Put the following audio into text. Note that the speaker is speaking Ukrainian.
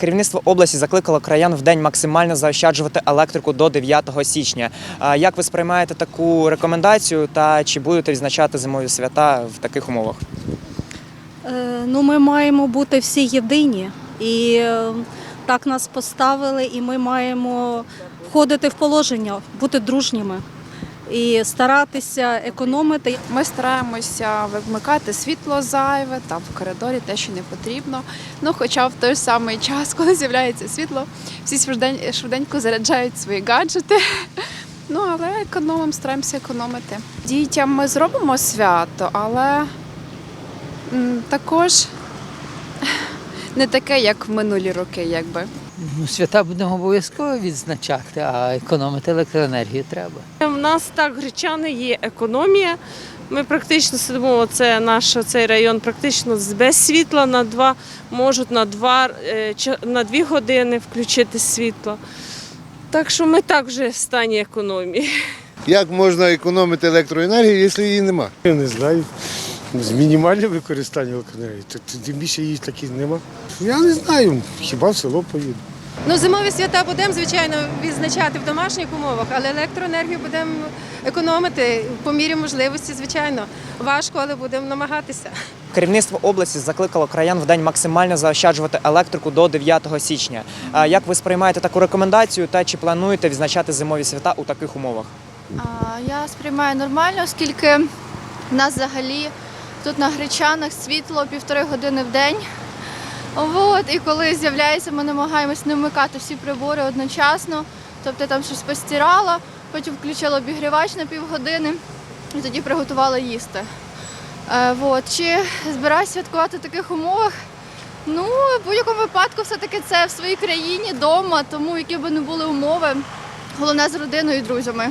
Керівництво області закликало краян в день максимально заощаджувати електрику до 9 січня. Як ви сприймаєте таку рекомендацію та чи будете відзначати зимові свята в таких умовах? Е, Ну, ми маємо бути всі єдині, і е, так нас поставили, і ми маємо входити в положення, бути дружніми і старатися економити. Ми стараємося вимикати світло зайве там в коридорі, те, що не потрібно. Ну, хоча в той самий час, коли з'являється світло, всі швиденько заряджають свої гаджети. Ну, але економимо, стараємося економити. Дітям ми зробимо свято, але також не таке, як в минулі роки, якби. Ну, свята будемо обов'язково відзначати, а економити електроенергію треба. У нас так гречани є економія. Ми практично сидимо, це наш цей район практично без світла на два, можуть на два, е, на дві години включити світло. Так що ми так вже в стані економії. Як можна економити електроенергію, якщо її нема? Я не знаю. З мінімальним використанням електроенергії, то то тим більше її таки нема. Я не знаю, хіба в село поїду. Ну, зимові свята будемо, звичайно, відзначати в домашніх умовах, але електроенергію будемо економити по мірі можливості, звичайно. Важко, але будемо намагатися. Керівництво області закликало краян в день максимально заощаджувати електрику до 9 січня. А Як ви сприймаєте таку рекомендацію та чи плануєте відзначати зимові свята у таких умовах? А, Я сприймаю нормально, оскільки в нас взагалі тут на Гречанах світло півтори години в день. От, і коли з'являється, ми намагаємось не вмикати всі прибори одночасно. Тобто там щось постирала, потім включила обігрівач на півгодини і тоді приготувала їсти. Е, от. Чи збираюся святкувати в таких умовах? Ну, в будь-якому випадку, все-таки це в своїй країні, вдома, тому які б не були умови, головне з родиною і друзями.